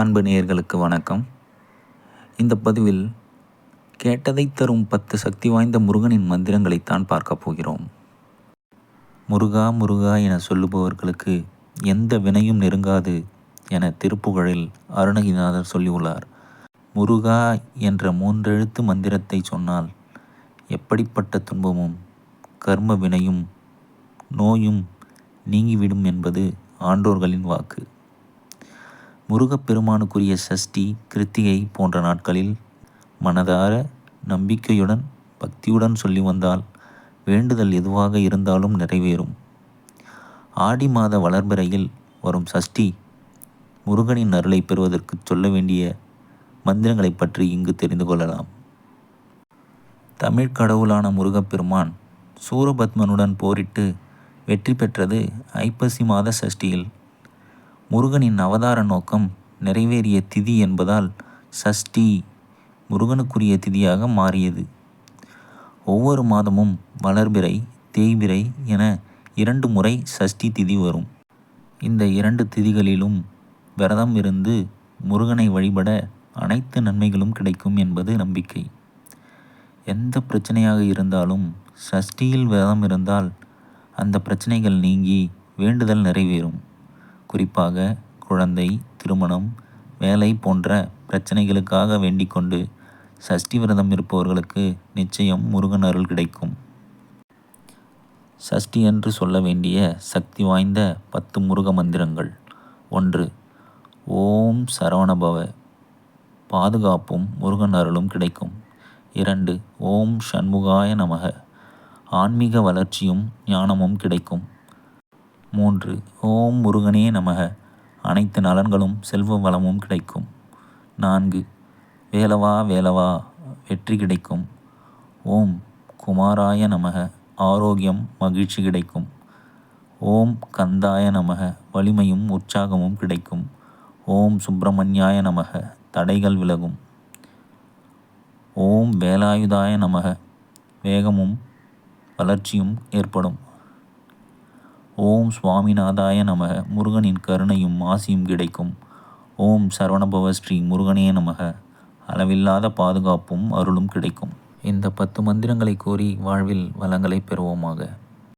அன்பு நேயர்களுக்கு வணக்கம். இந்த பதிவில் கேட்டதை தரும் பத்து சக்தி வாய்ந்த முருகனின் மந்திரங்களைத்தான் பார்க்க போகிறோம். முருகா முருகா என சொல்லுபவர்களுக்கு எந்த வினையும் நெருங்காது என திருப்புகழில் அருணகிரிநாதர் சொல்லியுள்ளார். முருகா என்ற மூன்றெழுத்து மந்திரத்தை சொன்னால் எப்படிப்பட்ட துன்பமும் கர்ம வினையும் நோயும் நீங்கிவிடும் என்பது ஆண்டோர்களின் வாக்கு. முருகப்பெருமானுக்குரிய சஷ்டி கிருத்திகை போன்ற நாட்களில் மனதார நம்பிக்கையுடன் பக்தியுடன் சொல்லி வந்தால் வேண்டுதல் எதுவாக இருந்தாலும் நிறைவேறும். ஆடி மாத வளர்பிறையில் வரும் சஷ்டி முருகனின் அருளை பெறுவதற்கு சொல்ல வேண்டிய மந்திரங்களை பற்றி இங்கு தெரிந்து கொள்ளலாம். தமிழ் கடவுளான முருகப்பெருமான் சூரபத்மனுடன் போரிட்டு வெற்றி பெற்றது ஐப்பசி மாத சஷ்டியில். முருகனின் அவதார நோக்கம் நிறைவேறிய திதி என்பதால் சஷ்டி முருகனுக்குரிய திதியாக மாறியது. ஒவ்வொரு மாதமும் வளர்பிறை தேய்பிறை என இரண்டு முறை சஷ்டி திதி வரும். இந்த இரண்டு திதிகளிலும் விரதம் இருந்து முருகனை வழிபட அனைத்து நன்மைகளும் கிடைக்கும் என்பது நம்பிக்கை. எந்த பிரச்சனையாக இருந்தாலும் சஷ்டியில் விரதம் இருந்தால் அந்த பிரச்சனைகள் நீங்கி வேண்டுதல் நிறைவேறும். குறிப்பாக குழந்தை திருமணம் வேலை போன்ற பிரச்சனைகளுக்காக வேண்டிக் கொண்டு சஷ்டி விரதம் இருப்பவர்களுக்கு நிச்சயம் முருகன் அருள் கிடைக்கும். சஷ்டி என்று சொல்ல வேண்டிய சக்தி வாய்ந்த பத்து முருக மந்திரங்கள். ஒன்று ஓம் சரவணபவ. பாதுகாப்பும் முருகன் அருளும் கிடைக்கும். இரண்டு ஓம் சண்முகாய நமக. ஆன்மீக வளர்ச்சியும் ஞானமும் கிடைக்கும். மூன்று. ஓம் முருகனே நமக. அனைத்து நலன்களும் செல்வ வளமும் கிடைக்கும். நான்கு. வேலவா வேலவா வெற்றி கிடைக்கும். ஓம் குமாராய நமக. ஆரோக்கியம் மகிழ்ச்சி கிடைக்கும். ஓம் கந்தாய நமக. வலிமையும் உற்சாகமும் கிடைக்கும். ஓம் சுப்பிரமணியாய நமக. தடைகள் விலகும். ஓம் வேலாயுதாய நமக. வேகமும் வளர்ச்சியும் ஏற்படும். ஓம் சுவாமிநாதாய நமக முருகனின் கருணையும் ஆசியும் கிடைக்கும். ஓம் சரவணபவ ஸ்ரீ முருகனே நமக. அளவில்லாத பாதுகாப்பும் அருளும் கிடைக்கும். இந்த பத்து மந்திரங்களை கோரி வாழ்வில் வளங்களை பெறுவோமாக.